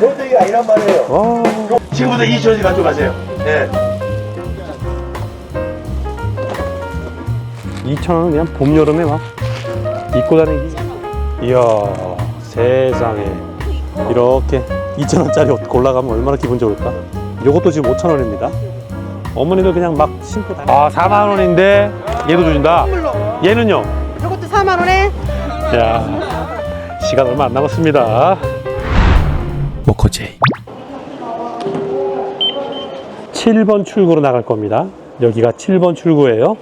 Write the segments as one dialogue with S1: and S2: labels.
S1: 번데기가 아니란 말이에요.
S2: 와,
S1: 지금부터 2천원씩 가져가세요. 예.
S2: 2,000원은 그냥 봄, 여름에 막 입고 다니기. 이야, 세상에. 이렇게 2,000원짜리 옷 골라가면 얼마나 기분 좋을까? 요것도 지금 5,000원입니다. 어머니도 그냥 막 신고 다니 아, 4만원인데 얘도 준다. 얘는요?
S3: 이것도 4만 원에
S2: 야 시간 얼마 안 남았습니다. 모코제이 7번 출구로 나갈 겁니다. 여기가 7번 출구예요.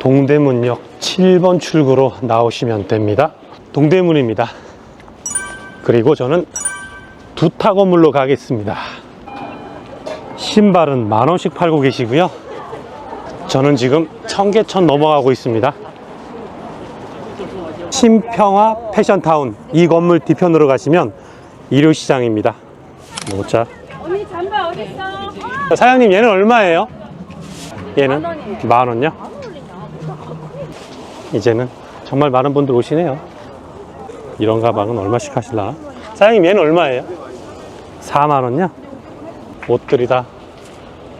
S2: 동대문역 7번 출구로 나오시면 됩니다. 동대문입니다. 그리고 저는 두타 건물로 가겠습니다. 신발은 만 원씩 팔고 계시고요. 저는 지금 청계천 넘어가고 있습니다. 신평화 패션타운 이 건물 뒤편으로 가시면 일요시장입니다. 모자.
S4: 언니 잠바 어딨어?
S2: 사장님 얘는 얼마예요? 얘는 만 원요? 이제는 정말 많은 분들 오시네요. 이런 가방은 얼마씩 하실라나? 사장님 얘는 얼마예요? 4만 원요? 옷들이 다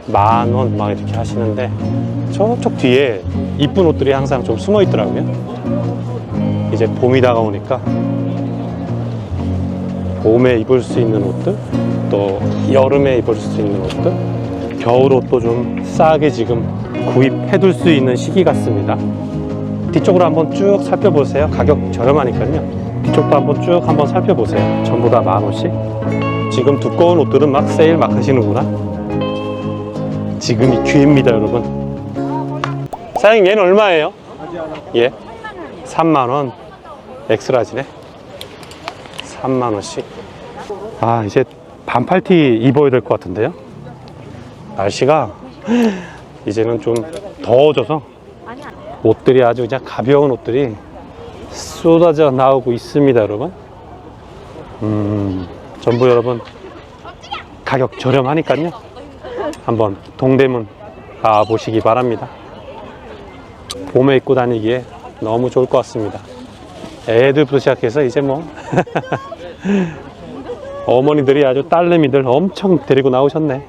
S2: 만 원 막 이렇게 하시는데 저쪽 뒤에 이쁜 옷들이 항상 좀 숨어 있더라고요. 이제 봄이 다가오니까 봄에 입을 수 있는 옷들 또 여름에 입을 수 있는 옷들 겨울 옷도 좀 싸게 지금 구입해 둘 수 있는 시기 같습니다. 뒤쪽으로 한번 쭉 살펴보세요. 가격 저렴하니까요. 뒤쪽도 한번 쭉 한번 살펴보세요. 전부 다 만 원씩. 지금 두꺼운 옷들은 막 세일 막 하시는구나. 지금이 기회입니다 여러분. 사장님 얘는 얼마예요? 예. 3만 원 엑스라지네. 3만 원씩. 아 이제 반팔티 입어야 될 것 같은데요? 날씨가 이제는 좀 더워져서 옷들이 아주 그냥 가벼운 옷들이 쏟아져 나오고 있습니다 여러분. 음 전부 여러분 가격 저렴하니까요. 한번 동대문 가 보시기 바랍니다. 봄에 입고 다니기에 너무 좋을 것 같습니다 애들부터 시작해서 이제 뭐 어머니들이 아주 딸내미들 엄청 데리고 나오셨네.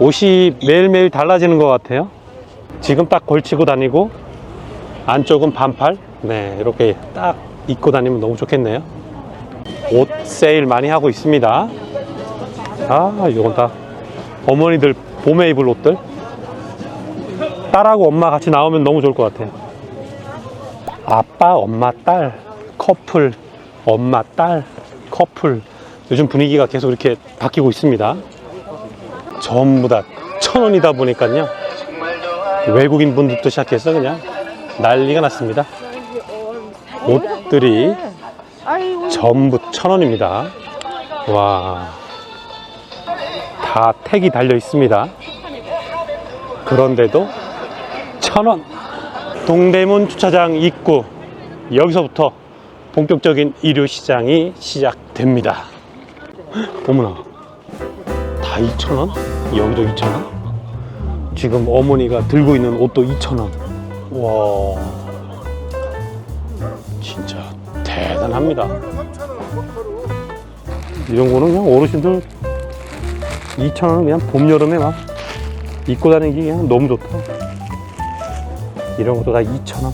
S2: 옷이 매일매일 달라지는 것 같아요. 지금 딱 걸치고 다니고 안쪽은 반팔. 네, 이렇게 딱 입고 다니면 너무 좋겠네요. 옷 세일 많이 하고 있습니다. 아, 이건 다 어머니들 봄에 입을 옷들. 딸하고 엄마 같이 나오면 너무 좋을 것 같아요. 아빠, 엄마, 딸, 커플, 엄마, 딸, 커플. 요즘 분위기가 계속 이렇게 바뀌고 있습니다. 전부 다 천 원이다 보니까요. 외국인 분들도 시작해서 그냥 난리가 났습니다. 옷들이 전부 천 원입니다. 와. 다 택이 달려 있습니다. 그런데도 천 원. 동대문 주차장 입구. 여기서부터 본격적인 일요 시장이 시작됩니다. 어머나, 다 2,000원? 여기도 2,000원? 지금 어머니가 들고 있는 옷도 2,000원. 와, 진짜 대단합니다. 이런 거는 그냥 어르신들 2,000원은 그냥 봄, 여름에 막 입고 다니기 그냥 너무 좋다. 이런 것도 다 2,000원.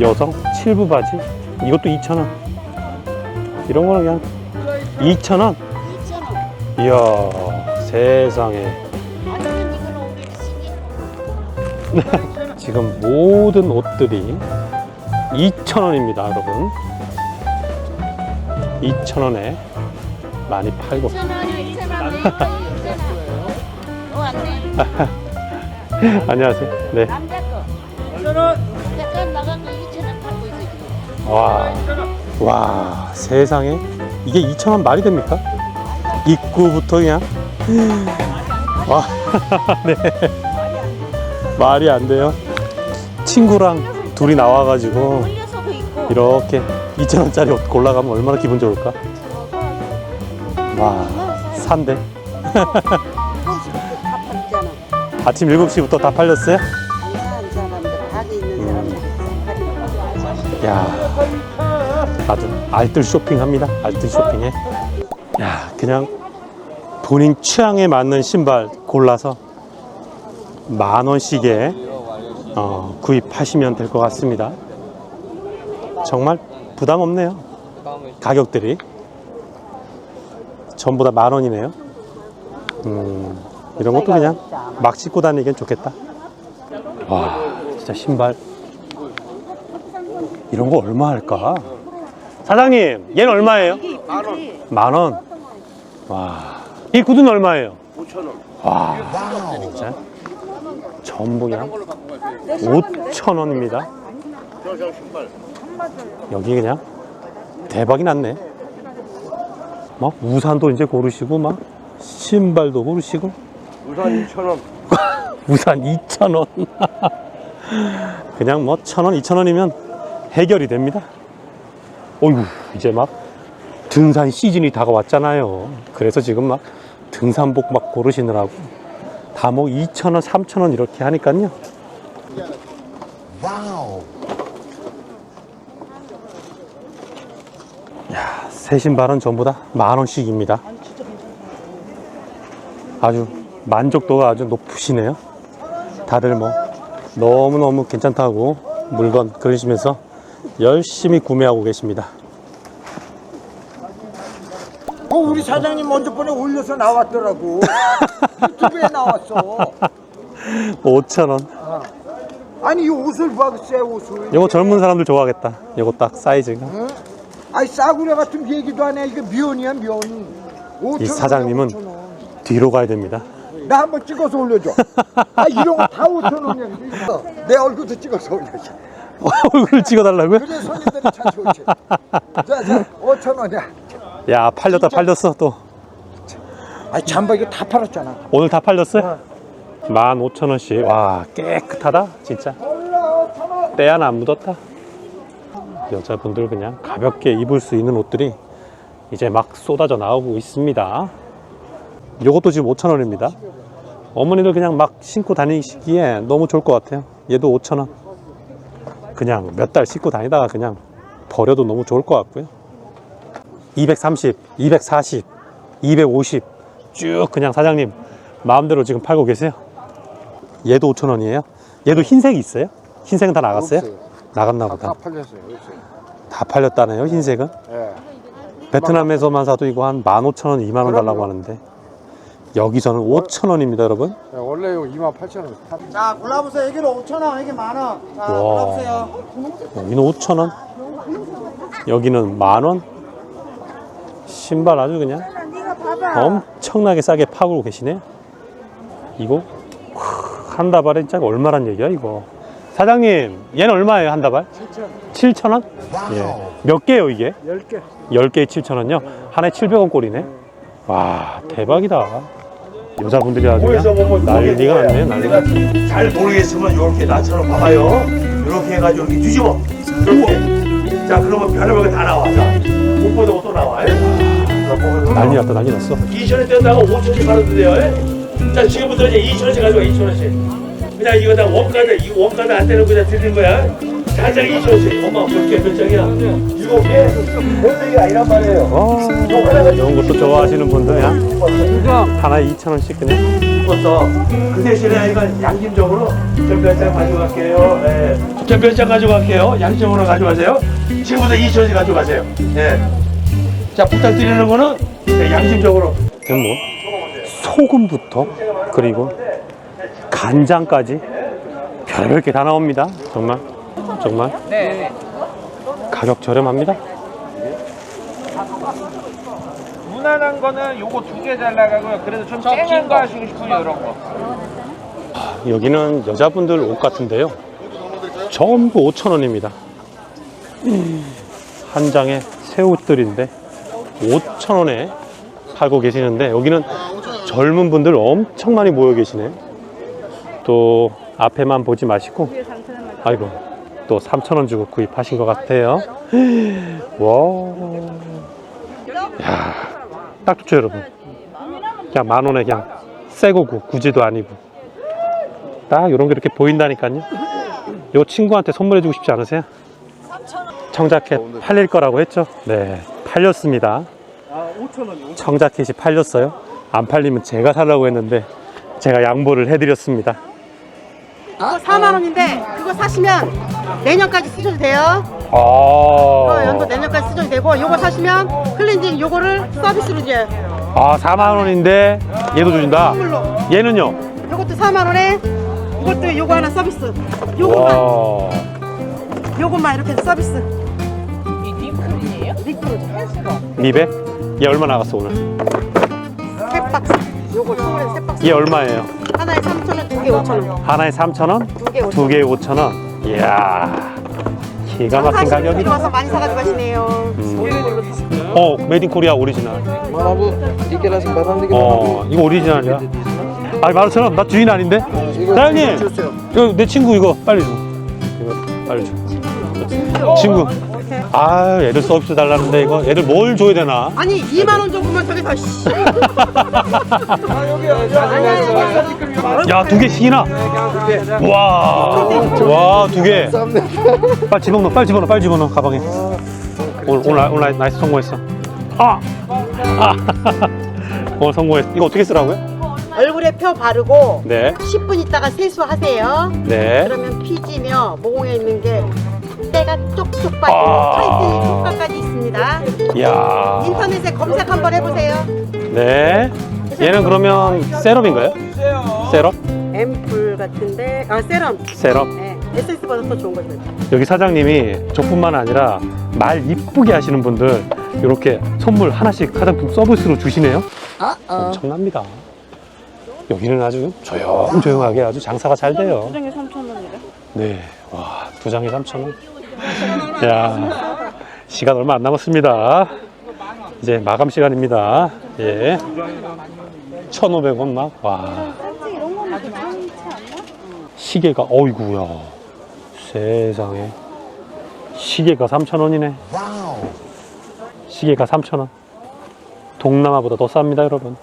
S2: 여성 7부 바지 이것도 2,000원. 이런 거는 그냥 2,000원. 이야, 세상에. 지금 모든 옷들이 2,000원입니다, 여러분. 2,000원에 많이 팔고. 안녕하세요. 네.
S4: 약간 나간 거 2,000원 팔고 있어 지금.
S2: 와, 와, 세상에. 이게 2,000원 말이 됩니까? 입구부터 그냥. 와, 네. 말이 안 돼요. 친구랑 둘이 나와가지고
S4: 올려서도 있고.
S2: 이렇게 2,000원짜리 옷 골라가면 얼마나 기분 좋을까? 와, 산대.
S3: 다 팔잖아.
S2: 아침 7시부터 다 팔렸어요? 야, 아주 알뜰 쇼핑합니다. 알뜰 쇼핑에. 야, 그냥 본인 취향에 맞는 신발 골라서 만 원씩에 어, 구입하시면 될 것 같습니다. 정말 부담 없네요. 가격들이 전부 다 만 원이네요. 음, 이런 것도 그냥 막 신고 다니기엔 좋겠다. 와, 진짜 신발 이런 거 얼마 할까? 사장님, 얘는 얼마예요? 만 원. 와, 이 구두는 얼마예요? 5천 원. 와, 진짜 전부 그냥 5천 원입니다. 여기 그냥 대박이 났네. 막 우산도 이제 고르시고 막 신발도 고르시고
S1: 우산 2,000원.
S2: 우산 2,000원. 그냥 뭐 1,000원, 2,000원이면 해결이 됩니다. 어이구, 이제 막 등산 시즌이 다가왔잖아요. 그래서 지금 막 등산복 막 고르시느라고 다뭐 2,000원, 3,000원 이렇게 하니까요. 야, 새 신발은 전부 다 만 원씩입니다. 아주 만족도가 아주 높으시네요. 다들 뭐 너무너무 괜찮다고 물건 그러시면서 열심히 구매하고 계십니다.
S5: 어, 우리 사장님 먼저 번에 올려서 나왔더라고. 유튜브에 나왔어.
S2: 5,000원.
S5: 아니 이 옷을 봐, 새 옷을.
S2: 이거 젊은 사람들 좋아하겠다. 이거 딱 사이즈가.
S5: 응? 아니 싸구려 같은 얘기도 안 해. 이거 미연이야 미연. 5천
S2: 이 사장님은 뒤로 가야 됩니다.
S5: 나 한번 찍어서 올려줘. 아 이런 거 다 5천 원이야. 내 얼굴도 찍어서 올려줘.
S2: 얼굴 찍어달라고요?
S5: 그래 손님들이 참 좋지. 자, 자, 5천 원이야.
S2: 야, 팔렸다, 팔렸어, 또.
S5: 아니 잠바 이거 다 팔았잖아.
S2: 오늘 다 팔렸어요? 15,000원씩. 와, 깨끗하다, 진짜. 때 하나 안 묻었다. 여자분들 그냥 가볍게 입을 수 있는 옷들이 이제 막 쏟아져 나오고 있습니다. 요것도 지금 5,000원입니다. 어머니들 그냥 막 신고 다니시기에 너무 좋을 것 같아요. 얘도 5,000원. 그냥 몇달 신고 다니다가 그냥 버려도 너무 좋을 것 같고요. 230, 240, 250 쭉 그냥 사장님 마음대로 지금 팔고 계세요. 얘도 5,000원이에요. 얘도 흰색이 있어요? 흰색은 다 나갔어요?
S5: 없어요.
S2: 나갔나 보다.
S5: 다 팔렸어요. 없어요.
S2: 다 팔렸다네요, 흰색은.
S5: 예.
S2: 베트남에서만 사도 이거 한 15,000원, 2만원 달라고 하는데 여기서는 5,000원입니다, 여러분.
S5: 예, 원래 이거 2만 8천 원.
S6: 자 골라보세요. 여기는 5천 원, 여기 만 원. 자
S2: 와.
S6: 골라보세요.
S2: 여기는 5,000원. 여기는 만 원. 신발 아주 그냥 엄청나게 싸게 파고 계시네요. 이거 한 다발에 진짜 얼마란 얘기야, 이거. 사장님, 얘는 얼마예요, 한 다발? 7,000원. 7,000원? 예. 몇 개요, 이게?
S5: 10개.
S2: 10개에 7,000원요? 하나에 700원 꼴이네. 와, 대박이다. 여자분들이 아주 그냥 난리가 났네, 난리가.
S1: 내가 잘 모르겠으면 이렇게 나처럼 봐봐요. 이렇게 해가지고 이렇게 뒤집어. 이렇게. 자, 그러면 별의별 게 다 나와. 자, 못 보던 것도 나와. 예?
S2: 난리 났다, 난리 났어.
S1: 2천원 떼다가 5천원씩 팔아도 돼요. 예? 자, 지금부터 이제 2천원씩 가져가, 2천원씩. 그냥 이거 다 원가다, 이 원가다 안 떼는 그냥 드리는 거야. 자장 2천원씩. 엄마, 볼게 몇 장이야? 일곱 개? 몇 장이 아니란 말이에요.
S2: 어, 이런 것도 좋아하시는 분들 그냥 하나에 2,000원씩 그냥.
S1: 이것도 그 대신에 이건 양심적으로 전 별장 가져갈게요. 예. 전 별장 가져갈게요. 양심으로 가져가세요. 지금부터 2천원씩 가져가세요. 예. 자, 부탁드리는 거는 네, 양심적으로.
S2: 뭐 소금부터 그리고 간장까지 별별 게다 나옵니다. 정말 정말 가격 저렴합니다.
S7: 무난한 거는 요거 두 개 잘 나가고요. 그래도 좀 쨍한 거 하시고 싶으면 이런 거.
S2: 여기는 여자분들 옷 같은데요. 전부 5,000원입니다. 한 장에 새 옷들인데 5,000원에 팔고 계시는데 여기는 젊은 분들 엄청 많이 모여 계시네. 또 앞에만 보지 마시고 아이고 또 3,000원 주고 구입하신 것 같아요. 와. 야, 딱 좋죠, 여러분. 그냥 만 원에 그냥 새 거고 구지도 아니고. 딱 이런 게 이렇게 보인다니까요. 요 친구한테 선물해주고 싶지 않으세요? 청자켓 팔릴 거라고 했죠? 네, 팔렸습니다. 청자켓이 팔렸어요. 안 팔리면 제가 살라고 했는데 제가 양보를 해드렸습니다.
S3: 이거 4만 원인데 그거 사시면 내년까지 쓰셔도 돼요.
S2: 아,
S3: 어, 연도 내년까지 쓰셔도 되고 요거 사시면 클렌징 요거를 서비스로 줘요.
S2: 아 4만 원인데 얘도 준다.
S3: 선물로.
S2: 얘는요?
S3: 요것도 4만 원에 이것도 요거 하나 서비스. 요것만
S2: 와,
S3: 요것만 이렇게 서비스.
S4: 이 림크이에요?
S3: 리크로
S2: 미백? 얘 얼마 나갔어 오늘?
S3: 요거 세 박스.
S2: 얘 얼마예요?
S3: 하나에 3천 원, 두 개 5천 원.
S2: 하나에 3천 원?
S3: 두 개 5천 원.
S2: 두 개에 5천 원. 이야, 기가 막힌 가격이다.
S3: 와서 많이 사가지고 가시네요.
S2: 어, 메이드 인 코리아 오리지널.
S5: Mana bu? Dikit langsung barang dikit.
S2: 어, 이거 오리지널이야. 아니 만원처럼 나 주인 아닌데? 사장님,
S5: 주세요.
S2: 이거 내 친구 이거 빨리 줘. 이거 빨리 줘. 친구. 아, 애들 서비스 달라는데 이거 애들 뭘 줘야 되나?
S3: 아니 2만 원 정도만 저기서 씨.
S2: 야, 두 개씩이나. 와, 와, 두 개. 빨리 집어넣어, 빨리 집어넣어, 빨리 집어넣어 가방에. 오늘 오늘 오늘 나이스 성공했어. 아, 아, 오늘 성공했어. 이거 어떻게 쓰라고요?
S3: 얼굴에 펴 바르고
S2: 네,
S3: 10분 있다가 세수하세요.
S2: 네.
S3: 그러면 피지며 모공에 있는 게 때가 쪽쪽 빠지고
S2: 아.
S3: 타이트닝 효과까지 있습니다.
S2: 이야,
S3: 인터넷에 검색 한번 해보세요.
S2: 네. 얘는 그러면 세럼인가요? 세럼?
S3: 앰플 같은데 아 세럼.
S2: 세럼.
S3: 네, 에센스보다 더 좋은 거죠.
S2: 여기 사장님이 저뿐만 아니라 말 이쁘게 하시는 분들 이렇게 선물 하나씩 화장품 서비스로 주시네요. 엄청납니다. 여기는 아주 조용조용하게 아주 장사가 잘 돼요. 두 장에 3,000원이래? 네. 와, 두 장에 3,000원. 야 시간 얼마 안 남았습니다. 이제 마감 시간입니다. 예. 1,500원 막, 와. 시계가, 어이구야. 세상에. 시계가 3,000원이네. 시계가 3,000원. 동남아보다 더 쌉니다, 여러분.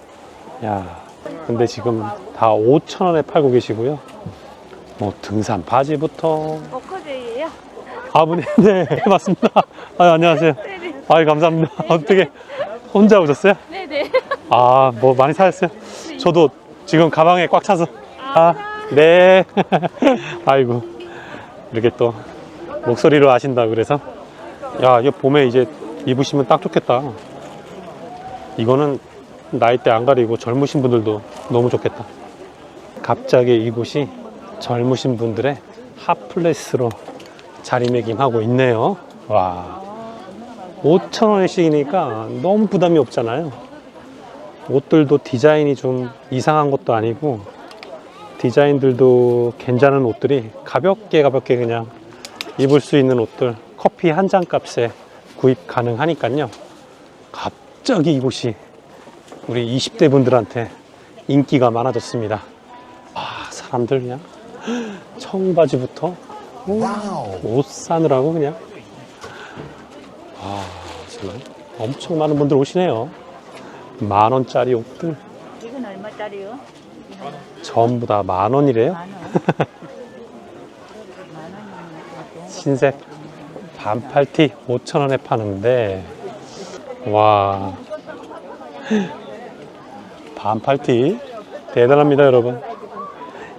S2: 야, 근데 지금 다 5,000원에 팔고 계시고요. 뭐 등산 바지부터
S4: 워커제이예요?
S2: 아버님, 네, 맞습니다. 아, 안녕하세요. 아, 감사합니다. 어떻게 혼자 오셨어요?
S4: 네네.
S2: 아, 뭐 많이 사셨어요? 저도 지금 가방에 꽉 차서. 아, 네. 아이고, 이렇게 또 목소리로 아신다 그래서. 야, 이거 봄에 이제 입으시면 딱 좋겠다. 이거는 나이대 안 가리고 젊으신 분들도 너무 좋겠다. 갑자기 이곳이 젊으신 분들의 핫플레스로 자리매김하고 있네요. 와. 5,000원씩이니까 너무 부담이 없잖아요. 옷들도 디자인이 좀 이상한 것도 아니고 디자인들도 괜찮은 옷들이 가볍게 가볍게 그냥 입을 수 있는 옷들 커피 한 잔 값에 구입 가능하니까요. 갑자기 이곳이 우리 20대 분들한테 인기가 많아졌습니다. 아, 사람들 그냥 청바지부터 옷 사느라고 그냥 아, 정말 엄청 많은 분들 오시네요. 만 원짜리 옷들
S4: 이건 얼마짜리요?
S2: 전부 다 만 원이래요.
S4: 만 원.
S2: 흰색 반팔티 5천 원에 파는데 와 반팔티 대단합니다 여러분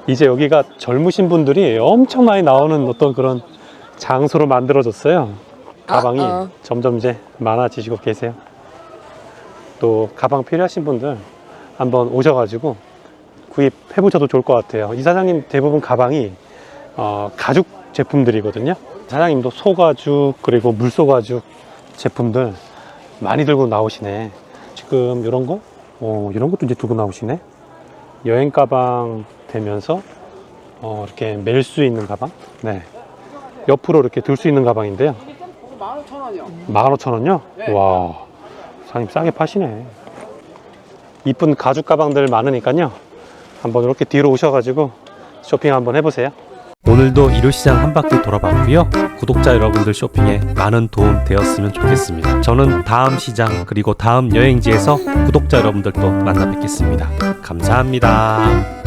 S2: 이제 여기가 젊으신 분들이 엄청 많이 나오는 어떤 그런 장소로 만들어졌어요 가방이 점점 이제 많아지시고 계세요 또 가방 필요하신 분들 한번 오셔가지고 구입해 보셔도 좋을 것 같아요 이 사장님 대부분 가방이 어, 가죽 제품들이거든요. 사장님도 소가죽 그리고 물소가죽 제품들 많이 들고 나오시네. 지금 이런 거, 어, 이런 것도 이제 들고 나오시네. 여행 가방 되면서 어, 이렇게 멜 수 있는 가방. 네. 옆으로 이렇게 들 수 있는 가방인데요. 15,000원이요. 15,000원요? 와, 사장님 싸게 파시네. 이쁜 가죽 가방들 많으니까요. 한번 이렇게 뒤로 오셔가지고 쇼핑 한번 해보세요.
S8: 오늘도 일요시장 한 바퀴 돌아봤고요. 구독자 여러분들 쇼핑에 많은 도움 되었으면 좋겠습니다. 저는 다음 시장 그리고 다음 여행지에서 구독자 여러분들도 만나 뵙겠습니다. 감사합니다.